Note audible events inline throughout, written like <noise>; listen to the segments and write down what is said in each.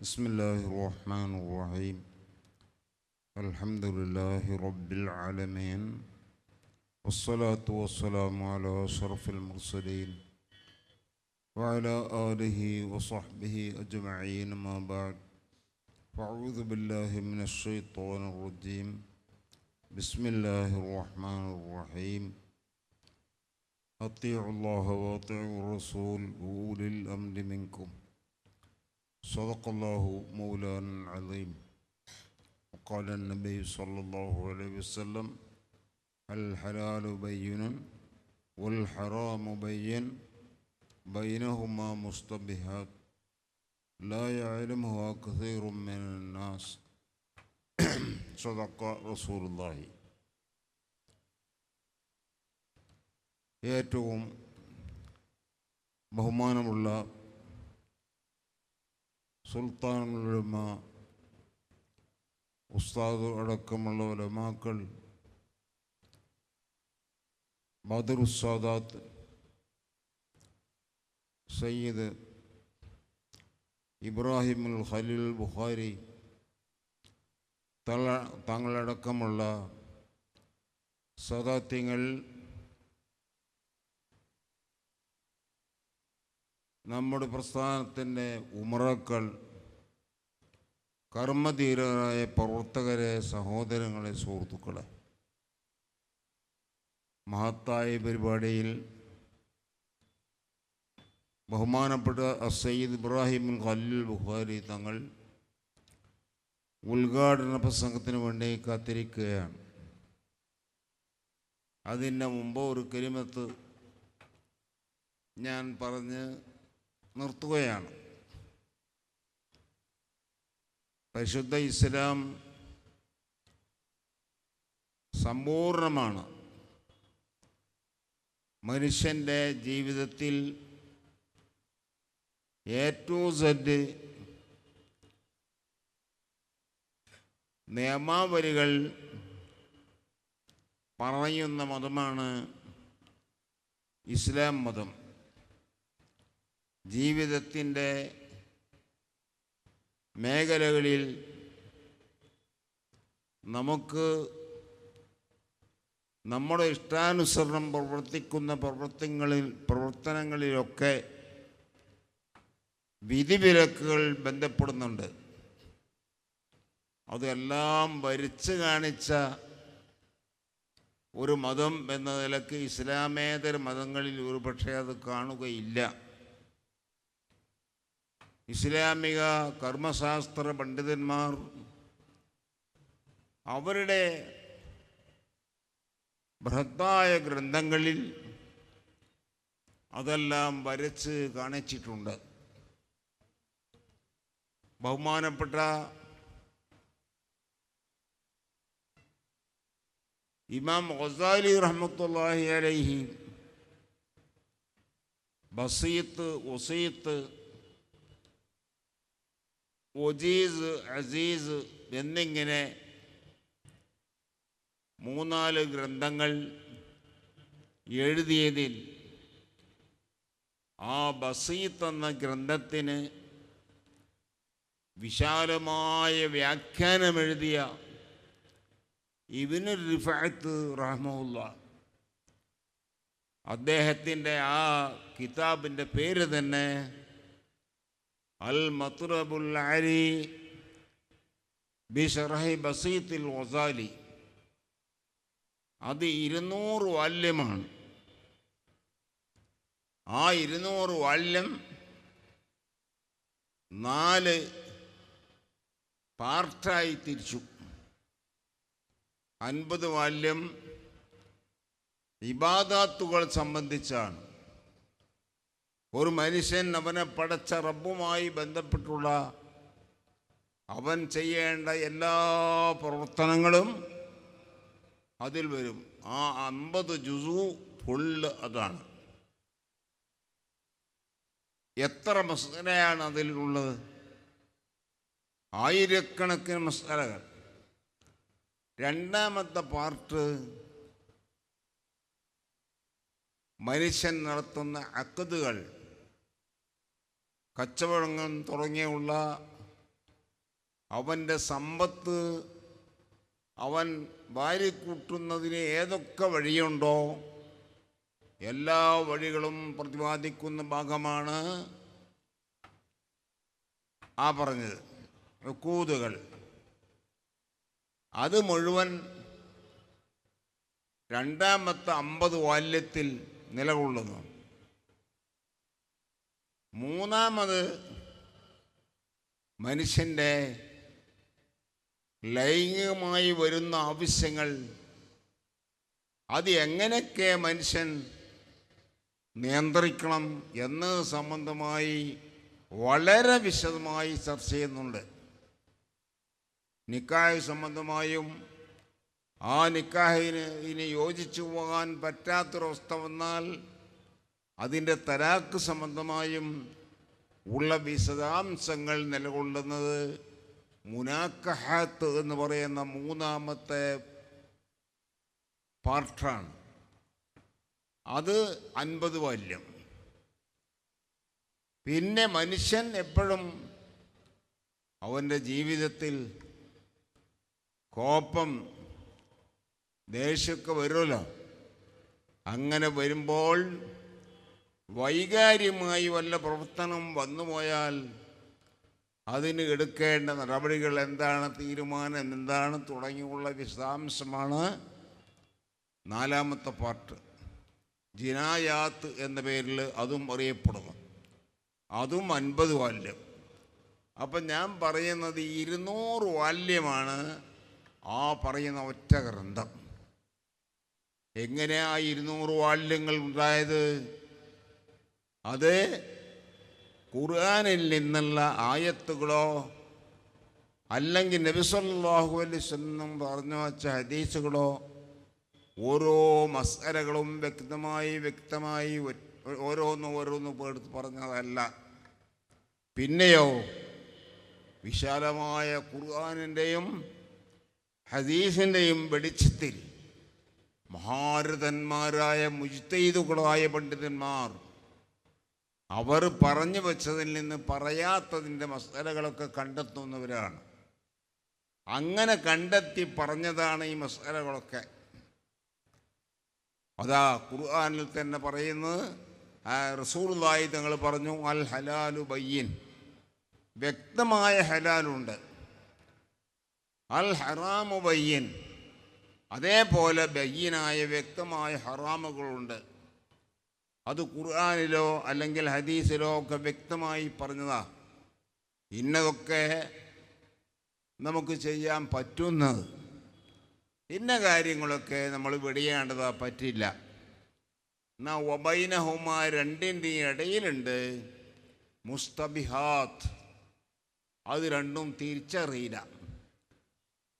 بسم الله الرحمن الرحيم. الحمد لله رب العالمين. والصلاة والسلام على أشرف المرسلين. وعلى آله وصحبه أجمعين ما بعد. فأعوذ بالله من الشيطان الرجيم. بسم الله الرحمن الرحيم. أطيعوا الله وأطيعوا الرسول. وأولي الأمر منكم. صدق الله مولانا العظيم وقال النبي صلى الله عليه وسلم الحلال بين والحرام بين بينهما مشتبهات لا يعلمها كثير من الناس <clears throat> صدق رسول الله ഏറ്റവും ബഹുമാനമുള്ള സുൽത്താനുലമ ഉസ്താദ് അടക്കമുള്ള ഉലമാക്കൾ ഉസ്താദാത്ത് സയ്യിദ് ഇബ്രാഹിമുൽ ഖലീൽ ബുഖാരി തങ്ങളടക്കമുള്ള സദാത്യങ്ങൾ നമ്മുടെ പ്രസ്ഥാനത്തിന്റെ ഉമറക്കൾ കർമ്മധീരരായ പ്രവർത്തകരെ സഹോദരങ്ങളെ സുഹൃത്തുക്കളെ. മഹത്തായ പരിപാടിയിൽ ബഹുമാനപ്പെട്ട സയ്യിദ് ഇബ്രാഹിം ഖലീൽ ബുഖാരി തങ്ങൾ ഉദ്ഘാടന പ്രസംഗത്തിന് വേണ്ടി കാത്തിരിക്കുകയാണ്. അതിന്റെ മുമ്പ് ഒരു കരിമത്ത് ഞാൻ പറഞ്ഞ് നിർത്തുകയാണ്. പരിശുദ്ധ ഇസ്ലാം സമ്പൂർണമാണ്. മനുഷ്യന്റെ ജീവിതത്തിൽ എ ടു സെഡ് നിയമാവലികൾ പറയുന്ന മതമാണ് ഇസ്ലാം മതം. ജീവിതത്തിന്റെ മേഖലകളിൽ നമുക്ക് നമ്മുടെ ഇഷ്ടാനുസരണം പ്രവർത്തിക്കുന്ന പ്രവർത്തനങ്ങളിൽ പ്രവർത്തനങ്ങളിലൊക്കെ വിധിവിലക്കുകൾ ബന്ധപ്പെടുന്നുണ്ട്. അതെല്ലാം വരിച്ചു കാണിച്ച ഒരു മതം എന്ന നിലയ്ക്ക് ഇസ്ലാമേതര മതങ്ങളിൽ ഒരു പക്ഷേ അത് കാണുകയില്ല. ഇസ്ലാമിക കർമ്മശാസ്ത്ര പണ്ഡിതന്മാർ അവരുടെ ബൃഹത്തായ ഗ്രന്ഥങ്ങളിൽ അതെല്ലാം വരച്ച് കാണിച്ചിട്ടുണ്ട്. ബഹുമാനപ്പെട്ട ഇമാം ഗസാലി റഹ്മത്തുള്ളാഹി അലൈഹി ബസീത്ത് ഒസീത്ത് ഒജീസ് അസീസ് എന്നിങ്ങനെ മൂന്നാൽ ഗ്രന്ഥങ്ങൾ എഴുതിയതിൽ ആ ബസീത്ത് എന്ന ഗ്രന്ഥത്തിന് വിശാലമായ വ്യാഖ്യാനം എഴുതിയ ഇവന് റിഫാത്ത് റഹ്മുല്ല അദ്ദേഹത്തിന്റെ ആ കിതാബിന്റെ പേര് തന്നെ മത്തുറബുൽ അലി ബിഷറഹി ബസീത്തിൽ വസാലി അത് ഇരുന്നൂറ് വാല്യമാണ്. ആ ഇരുന്നൂറ് വാല്യം നാല് പാർട്ടായി തിരിച്ചു. അൻപത് വാല്യം ഇബാദാത്തുകൾ സംബന്ധിച്ചാണ്. ഒരു മനുഷ്യൻ അവനെ പടച്ച റബ്ബുമായി ബന്ധപ്പെട്ടുള്ള അവൻ ചെയ്യേണ്ട എല്ലാ പ്രവർത്തനങ്ങളും അതിൽ വരും. ആ അമ്പത് ജുസു ഫുള്ള് അതാണ്. എത്ര മസ്കരയാണ് അതിലുള്ളത്? ആയിരക്കണക്കിന് മസ്കരകൾ രണ്ടാമത്തെ പാർട്ട് മനുഷ്യൻ നടത്തുന്ന അക്കതുകൾ കച്ചവടങ്ങൾ തുടങ്ങിയുള്ള അവന്റെ സമ്പത്ത് അവൻ വാരിക്കൂട്ടുന്നതിന് ഏതൊക്കെ വഴിയുണ്ടോ എല്ലാ വഴികളും പ്രതിപാദിക്കുന്ന ഭാഗമാണ് ആ പറഞ്ഞത്. റുക്കൂതുകൾ. അത് മുഴുവൻ രണ്ടാമത്തെ അമ്പത് വാല്യത്തിൽ നിലകൊള്ളുന്നു. മൂന്നാമത് മനുഷ്യന്റെ ലൈംഗികമായി വരുന്ന ആവശ്യങ്ങൾ. അത് എങ്ങനെയൊക്കെ മനുഷ്യൻ നിയന്ത്രിക്കണം എന്ന് സംബന്ധമായി വളരെ വിശദമായി ചർച്ച ചെയ്യുന്നുണ്ട്. നിക്കാഹ് സംബന്ധമായും ആ നിക്കാഹിന് ഇനി യോജിച്ചു പോകാൻ പറ്റാത്തൊരവസ്ഥ വന്നാൽ അതിന്റെ തലാക്ക് സംബന്ധമായും ഉള്ള വിശദാംശങ്ങൾ നിലകൊള്ളുന്നത് മുനാക്കഹാത്ത് എന്ന് പറയുന്ന മൂന്നാമത്തെ പാർട്ടാണ്. അത് അൻപത് വാല്യം. പിന്നെ മനുഷ്യൻ എപ്പോഴും അവന്റെ ജീവിതത്തിൽ കോപ്പം ദേഷ്യമൊക്കെ വരുമല്ലോ. അങ്ങനെ വരുമ്പോൾ വൈകാര്യമായി വല്ല പ്രവർത്തനം വന്നുപോയാൽ അതിന് എടുക്കേണ്ട നടപടികൾ എന്താണ് തീരുമാനം എന്താണ് തുടങ്ങിയുള്ള വിശദാംശമാണ് നാലാമത്തെ പാർട്ട്. ജിനായാത്ത് എന്ന പേരിൽ അതും അറിയപ്പെടുന്നു. അതും അൻപത് വാല്യം. അപ്പം ഞാൻ പറയുന്നത് ഇരുന്നൂറ് വാല്യമാണ് ആ പറയുന്ന ഒറ്റ ഗ്രന്ഥം. എങ്ങനെയാ ഇരുന്നൂറ് വാല്യങ്ങൾ ഉണ്ടായത്? അത് ഖുർആാനിൽ നിന്നുള്ള ആയത്തുകളോ അല്ലെങ്കിൽ നബിസല്ലാഹു അലൈവല്ലം പറഞ്ഞു വച്ച ഹദീസുകളോ ഓരോ മസ്കരകളും വ്യക്തമായി വ്യക്തമായി ഓരോന്ന് ഓരോന്നും ഓരോന്നും എടുത്ത് പറഞ്ഞതല്ല. പിന്നെയോ വിശാലമായ ഖുർആാനിന്റെയും ഹദീസിന്റെയും വെളിച്ചത്തിൽ മഹാരഥന്മാരായ മുജ്തൈദുകളായ പണ്ഡിതന്മാർ അവർ പറഞ്ഞു വെച്ചതിൽ നിന്ന് പറയാത്തതിന്റെ മസാലകളൊക്കെ കണ്ടെത്തുന്നവരാണ്. അങ്ങനെ കണ്ടെത്തി പറഞ്ഞതാണ് ഈ മസാലകളൊക്കെ. അതാ ഖുർആാനിൽ തന്നെ പറയുന്നത് റസൂലായി തങ്ങൾ പറഞ്ഞു അൽ ഹലാലു ബയ്യൻ. വ്യക്തമായ ഹലാലുണ്ട്. അൽ ഹറാമു ബയ്യൻ. അതേപോലെ ബയ്യനായ വ്യക്തമായ ഹറാമുകളുണ്ട്. അത് ഖുർആാനിലോ അല്ലെങ്കിൽ ഹദീസിലോ ഒക്കെ വ്യക്തമായി പറഞ്ഞതാ. ഇന്നതൊക്കെ നമുക്ക് ചെയ്യാൻ പറ്റുന്നത് ഇന്ന കാര്യങ്ങളൊക്കെ നമ്മൾ വെടിയേണ്ടതാ പറ്റില്ല. എന്നാ ഒബൈനഹുമ രണ്ടിന്റെയും ഇടയിലുണ്ട് മുസ്തബിഹാത്ത്. അത് രണ്ടും തിരിച്ചറിയില്ല.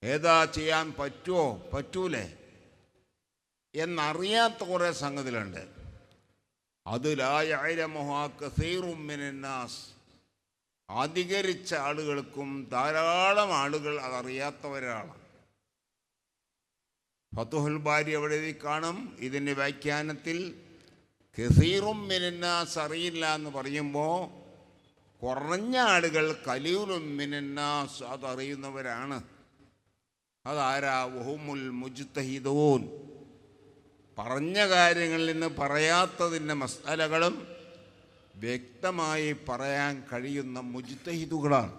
ഏതാ ചെയ്യാൻ പറ്റുമോ പറ്റൂലേ. എന്നറിയാത്ത കുറേ സംഗതികളുണ്ട്. അത് അധികരിച്ച ആളുകൾക്കും ധാരാളം ആളുകൾ അതറിയാത്തവരാണ്. ഫത്തുഹുൽ ബാരി അവിടെ കാണും. ഇതിന്റെ വ്യാഖ്യാനത്തിൽ കസീറും മിനന്നാസ് അറിയില്ല എന്ന് പറയുമ്പോൾ കുറഞ്ഞ ആളുകൾ കലീറും മിനന്നാസ് അതറിയുന്നവരാണ്. അതാരാ? വഹുമുൽ മുജ്തഹിദൂൻ. പറഞ്ഞ കാര്യങ്ങളിൽ നിന്ന് പറയാത്തതിന്റെ മസാലകളും വ്യക്തമായി പറയാൻ കഴിയുന്ന മുജ്തഹിദുകളാണ്.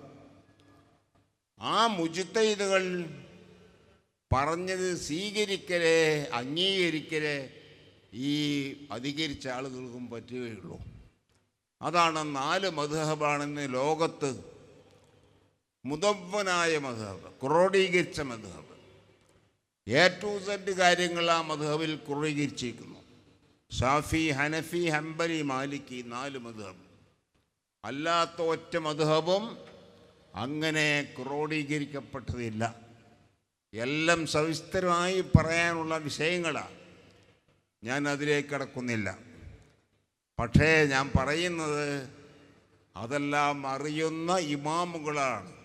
ആ മുജ്തഹിദുകൾ പറഞ്ഞത് സ്വീകരിക്കലേ അംഗീകരിക്കലേ ഈ അധികരിച്ച ആളുകൾക്കും പറ്റുകയുള്ളൂ അതാണ് നാല് മധുഹബാണെന്ന് ലോകത്ത് മുതവനായ മധുഹബ് ക്രോഡീകരിച്ച മധുഹബ്. എ ടു സെഡ് കാര്യങ്ങൾ ആ മധുഹബിൽ ക്രോഡീകരിച്ചിരിക്കുന്നു ഷാഫി ഹനഫി ഹംബലി മാലിക്കി നാല് മധുഹബ്. അല്ലാത്ത ഒറ്റ മധുഹബും അങ്ങനെ ക്രോഡീകരിക്കപ്പെട്ടതില്ല. എല്ലാം സവിസ്തരമായി പറയാനുള്ള വിഷയങ്ങളാണ് ഞാൻ അതിലേക്ക് കടക്കുന്നില്ല. പക്ഷേ ഞാൻ പറയുന്നത് അതെല്ലാം അറിയുന്ന ഇമാമുകളാണ്.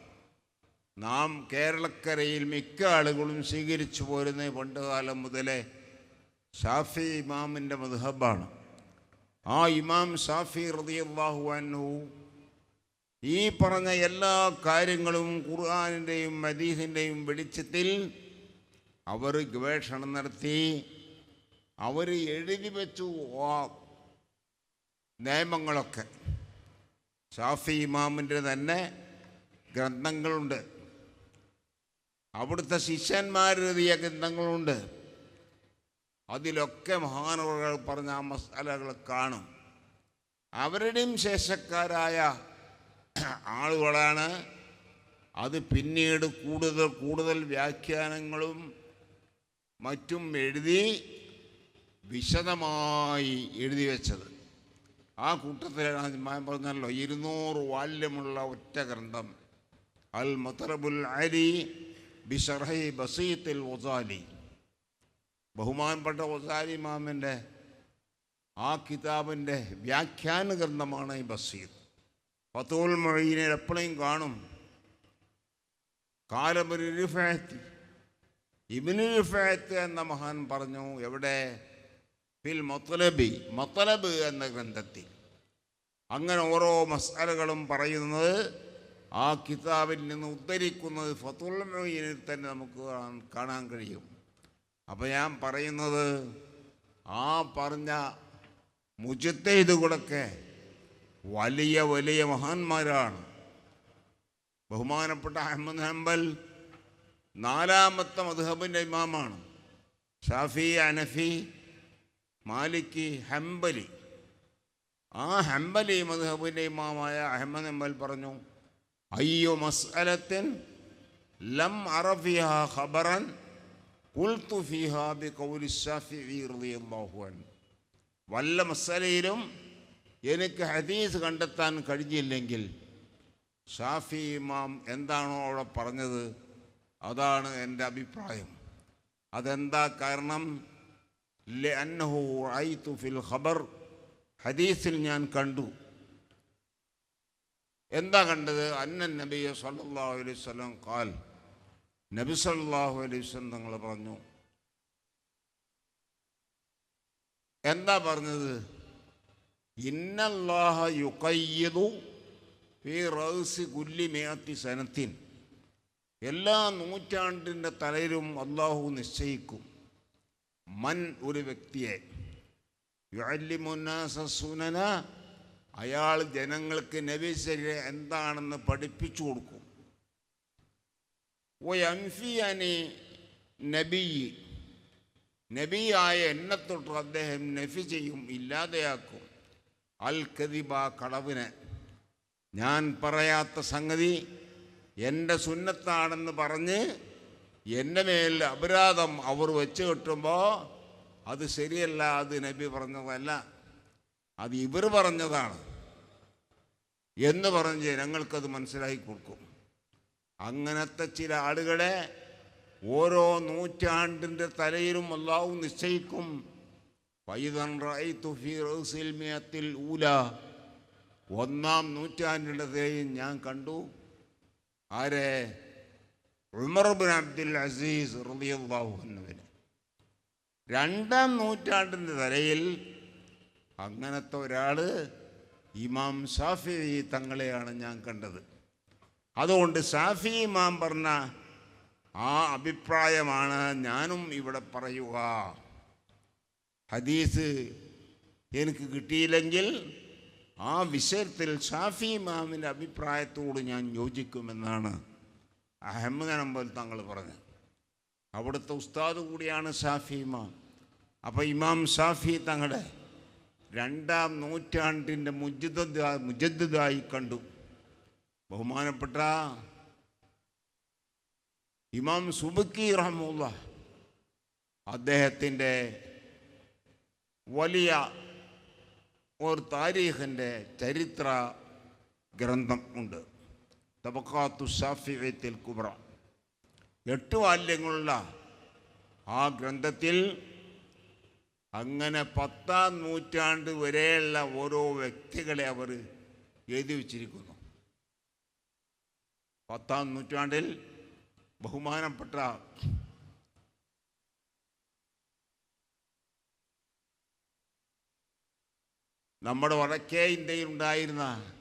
നാം കേരളക്കരയിൽ മിക്ക ആളുകളും സ്വീകരിച്ചു പോരുന്ന പണ്ടുകാലം മുതലേ ഷാഫി ഇമാമിന്റെ മധുഹബാണ് ആ ഇമാം ഷാഫി റതിയല്ലാഹു അൻഹു ഈ പറഞ്ഞ എല്ലാ കാര്യങ്ങളും ഖുർആാനിന്റെയും മദീഹിന്റെയും വെളിച്ചത്തിൽ അവർ ഗവേഷണം നടത്തി അവർ എഴുതി വെച്ചു നിയമങ്ങളൊക്കെ. ഷാഫി ഇമാമിന്റെ തന്നെ ഗ്രന്ഥങ്ങളുണ്ട്. അവിടുത്തെ ശിഷ്യന്മാരെഴുതിയ ഗ്രന്ഥങ്ങളുണ്ട് അതിലൊക്കെ മഹാനവറുകൾ പറഞ്ഞ ആ മസാലകൾ കാണും. അവരുടെയും ശേഷക്കാരായ ആളുകളാണ്. അത് പിന്നീട് കൂടുതൽ കൂടുതൽ വ്യാഖ്യാനങ്ങളും മറ്റും എഴുതി വിശദമായി എഴുതി വെച്ചത്. ആ കൂട്ടത്തിലാണ് പറഞ്ഞല്ലോ ഇരുന്നൂറ് വാല്യമുള്ള ഒറ്റ ഗ്രന്ഥം അൽ മത്തറബുൽ അലി ബിഷറഹി ബസീത്തിൽ ഒസാലി ബഹുമാനപ്പെട്ട ഒസാലി മാമിന്റെ ആ കിതാബിന്റെ വ്യാഖ്യാന ഗ്രന്ഥമാണ് ഈ ബസീർ ഫത്തോൽ മൊഴീനെ എപ്പോഴും കാണും. കാലമൊരു റിഫായത്തി. ഇബിന് എന്ന മഹാൻ പറഞ്ഞു എവിടെ? ഫിൽ മൊത്തലബി മൊത്തലബ് എന്ന ഗ്രന്ഥത്തിൽ. അങ്ങനെ ഓരോ മസാലകളും പറയുന്നത് ആ കിതാബിൽ നിന്ന് ഉദ്ധരിക്കുന്നത് ഫത്തുൽ തന്നെ നമുക്ക് കാണാൻ- കാണാൻ കഴിയും. അപ്പോൾ ഞാൻ പറയുന്നത് ആ പറഞ്ഞ മുജത്തേതുകളൊക്കെ വലിയ വലിയ മഹാന്മാരാണ്. ബഹുമാനപ്പെട്ട അഹമ്മദ് ഹംബൽ നാലാമത്തെ മധുഹബിന്റെ ഇമാമാണ്. ഷാഫി അനഫി മാലിക്കി ഹംബലി. ആ ഹംബലി മധുഹബിന്റെ ഇമാമായ അഹമ്മദ് ഹംബൽ പറഞ്ഞു അയ്യോ മസ്അലത്തിൻ ലം അറഫിഹ ഖബറൻ കുൽത്തു ഫിഹ ബി കൗലി ഷാഫിഈ റളിയല്ലാഹു അൻഹു വല്ല മസലയിലും എനിക്ക് ഹദീസ് കണ്ടെത്താൻ കഴിഞ്ഞില്ലെങ്കിൽ ഷാഫി ഇമാം എന്താണോ അവിടെ പറഞ്ഞത് അതാണ് എന്റെ അഭിപ്രായം. അതെന്താ കാരണം? റഅയ്തു ഫിൽ ഖബർ. ഹദീസിൽ ഞാൻ കണ്ടു. എന്താ കണ്ടത്? അന്നൻ നബിയെ സല്ലാഹു അലൈഹി സ്വലം കാൽ നബി സല്ലാഹു അലൈഹി സ്വലം തങ്ങൾ പറഞ്ഞു എന്താ പറഞ്ഞത്? ഇന്നല്ലാഹ യുഖയ്യിദു ഫീ കുല്ലി മേത്തി സനത്തിൻ. എല്ലാ നൂറ്റാണ്ടിന്റെ തലയിലും അള്ളാഹു നിശ്ചയിക്കും. മൻ ഒരു വ്യക്തിയെ. യുഅല്ലിമുന്നാസ സുനന അയാൾ ജനങ്ങൾക്ക് നബിശരീര എന്താണെന്ന് പഠിപ്പിച്ചു കൊടുക്കും. ഓ അൻഫിയാനി നബി നബിയായ എന്നെ തൊട്ട് അദ്ദേഹം നഫി ചെയ്യും ഇല്ലാതെയാക്കും. അൽ കദിബ കടവിനെ. ഞാൻ പറയാത്ത സംഗതി എന്റെ സുന്നത്താണെന്ന് പറഞ്ഞ് എന്റെ മേൽ അപരാധം അവർ വെച്ച് കിട്ടുമ്പോൾ അത് ശരിയല്ല അത് നബി പറഞ്ഞതല്ല. അത് ഇവർ പറഞ്ഞതാണ്. എന്ന് പറഞ്ഞ് ജനങ്ങൾക്കത് മനസ്സിലാക്കി കൊടുക്കും. അങ്ങനത്തെ ചില ആളുകളെ ഓരോ നൂറ്റാണ്ടിന്റെ തലയിലും അള്ളാഹു നിശ്ചയിക്കും. പൈതൻ റഅയ്തു ഫീ മിയത്തിൽ ഊല. ഒന്നാം നൂറ്റാണ്ടിന്റെ തലയിൽ ഞാൻ കണ്ടു. ആരെ? ഉമർ ബിൻ അബ്ദുൽ അസീസ് റളിയല്ലാഹു അൻഹുവിനെ രണ്ടാം നൂറ്റാണ്ടിന്റെ തലയിൽ അങ്ങനത്തെ ഒരാൾ ഇമാം ഷാഫി തങ്ങളെയാണ് ഞാൻ കണ്ടത്. അതുകൊണ്ട് ഷാഫി ഇമാം പറഞ്ഞ ആ അഭിപ്രായമാണ് ഞാനും ഇവിടെ പറയുക. ഹദീസ് എനിക്ക് കിട്ടിയില്ലെങ്കിൽ ആ വിഷയത്തിൽ ഷാഫി ഇമാമിന്റെ അഭിപ്രായത്തോട് ഞാൻ യോജിക്കുമെന്നാണ് അഹമ്മദ് അമ്പൽ തങ്ങൾ പറഞ്ഞത്. അവിടുത്തെ ഉസ്താദ് കൂടിയാണ് ഷാഫി ഇമാം. അപ്പോൾ ഇമാം ഷാഫി തങ്ങളെ രണ്ടാം നൂറ്റാണ്ടിന്റെ മുജദ്ദ മുജദ്ദായി കണ്ടു. ബഹുമാനപ്പെട്ട ഇമാം സുബക്കി റഹമുല്ല അദ്ദേഹത്തിന്റെ വലിയ ഒരു താരീഖിന്റെ ചരിത്ര ഗ്രന്ഥം ഉണ്ട്. തബക്കാത്തു ഷാഫിയത്തിൽ കുബ്ര. എട്ട് വാല്യങ്ങളുള്ള ആ ഗ്രന്ഥത്തിൽ അങ്ങനെ പത്താം നൂറ്റാണ്ട് വരെയുള്ള ഓരോ വ്യക്തികളെ അവർ എഴുതി വച്ചിരിക്കുന്നു. പത്താം നൂറ്റാണ്ടിൽ ബഹുമാനപ്പെട്ട നമ്മുടെ വടക്കേ ഇന്ത്യയിൽ ഉണ്ടായിരുന്ന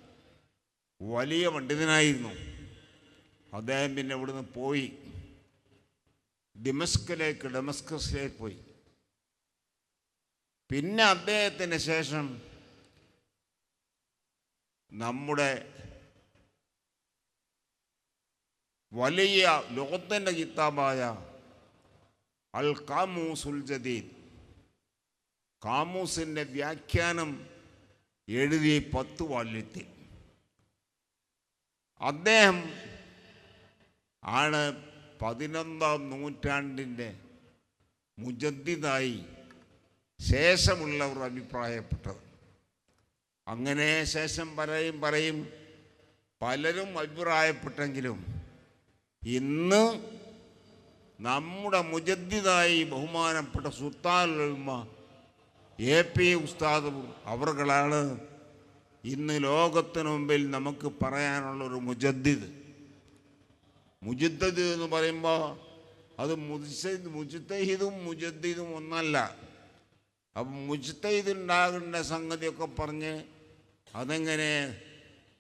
വലിയ പണ്ഡിതനായിരുന്നു. അദ്ദേഹം പിന്നെ ഇവിടുന്ന് പോയി. ഡിമസ്കിലേക്ക് ഡെമസ്കസിലേക്ക് പോയി. പിന്നെ അദ്ദേഹത്തിന് ശേഷം നമ്മുടെ വലിയ ലോകത്തിന്റെ കിതാബായ അൽ കാമൂസുൽ ജദീദ്. കാമൂസിന്റെ വ്യാഖ്യാനം എഴുതി പത്ത് വാല്യത്തിൽ. അദ്ദേഹം ആണ് പതിനൊന്നാം നൂറ്റാണ്ടിന്റെ മുജദ്ദിദായി ശേഷമുള്ളവർ അഭിപ്രായപ്പെട്ടത് അങ്ങനെ ശേഷം പറയും പറയും പലരും അഭിപ്രായപ്പെട്ടെങ്കിലും ഇന്ന് നമ്മുടെ മുജദ്ദിതായി ബഹുമാനപ്പെട്ട സുൽത്താൻ ഉൽമ എ പി ഉസ്താദ് അവർകളാണ് ഇന്ന് ലോകത്തിന് മുമ്പിൽ നമുക്ക് പറയാനുള്ളൊരു മുജദ്ദിദ് മുജിദ്ദിദ് എന്ന് പറയുമ്പോൾ അത് മുജിദ് മുജ്തഹിദും മുജദ്ദിദും ഒന്നല്ല അപ്പം മുജ്തഹിദ് ഉണ്ടാകേണ്ട സംഗതിയൊക്കെ പറഞ്ഞ് അതെങ്ങനെ?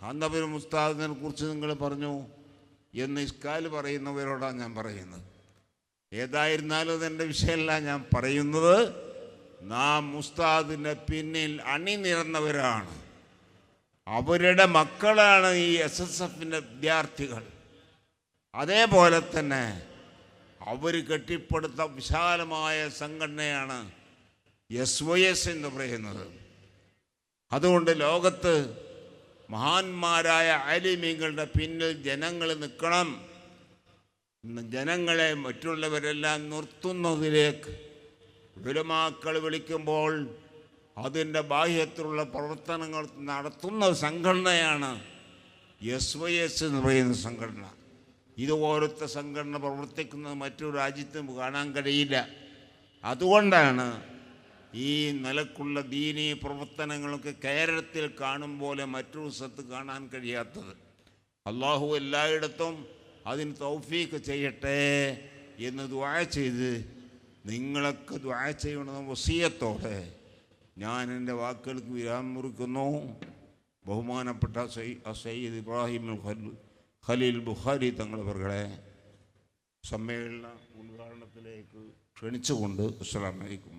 കാന്തപുരം ഉസ്താദിനെ കുറിച്ച് നിങ്ങൾ പറഞ്ഞു എന്ന് ഇസ്കാൽ പറയുന്നവരോടാണ് ഞാൻ പറയുന്നത്. ഏതായിരുന്നാലും അതെന്റെ വിഷയമല്ല ഞാൻ പറയുന്നത്. നാം ഉസ്താദിന്റെ പിന്നിൽ അണിനിരന്നവരാണ്. അവരുടെ മക്കളാണ് ഈ എസ് എസ് എഫിന്റെ വിദ്യാർത്ഥികൾ. അതേപോലെ തന്നെ അവർ കെട്ടിപ്പടുത്ത വിശാലമായ സംഘടനയാണ് എസ് വൈ എസ് എന്ന് പറയുന്നത്. അതുകൊണ്ട് ലോകത്ത് മഹാന്മാരായ അലിമീങ്ങളുടെ പിന്നിൽ ജനങ്ങൾ നിൽക്കണം. ജനങ്ങളെ മറ്റുള്ളവരെല്ലാം നിർത്തുന്നതിലേക്ക് വിലമാക്കൾ വിളിക്കുമ്പോൾ അതിന്റെ ബാഹ്യത്തിലുള്ള പ്രവർത്തനങ്ങൾ നടത്തുന്ന സംഘടനയാണ് എസ് വൈ എസ് എന്ന് പറയുന്ന സംഘടന. ഇതുപോലത്തെ സംഘടന പ്രവർത്തിക്കുന്നത് മറ്റൊരു രാജ്യത്തും കാണാൻ കഴിയില്ല. അതുകൊണ്ടാണ് ഈ നിലക്കുള്ള ദീനീ പ്രവർത്തനങ്ങളൊക്കെ കേരളത്തിൽ കാണും പോലെ മറ്റൊരു സ്ഥലത്ത് കാണാൻ കഴിയാത്തത്. അള്ളാഹു എല്ലായിടത്തും അതിന് തൗഫീക്ക് ചെയ്യട്ടെ എന്ന് ദ്വാ ചെയ്ത് നിങ്ങളൊക്കെ ദ്വാ ചെയ്യണമെന്ന വസീയത്തോടെ ഞാൻ എന്റെ വാക്കുകൾക്ക് വിരാമം മുറിക്കുന്നു. ബഹുമാനപ്പെട്ട സയ്യിദ് ഇബ്രാഹിം ഖലീൽ ബുഖാരി തങ്ങളവരുടെ സമ്മേളന ഉദ്ഘാടനത്തിലേക്ക് ക്ഷണിച്ചുകൊണ്ട് അസ്സാം വലൈക്കും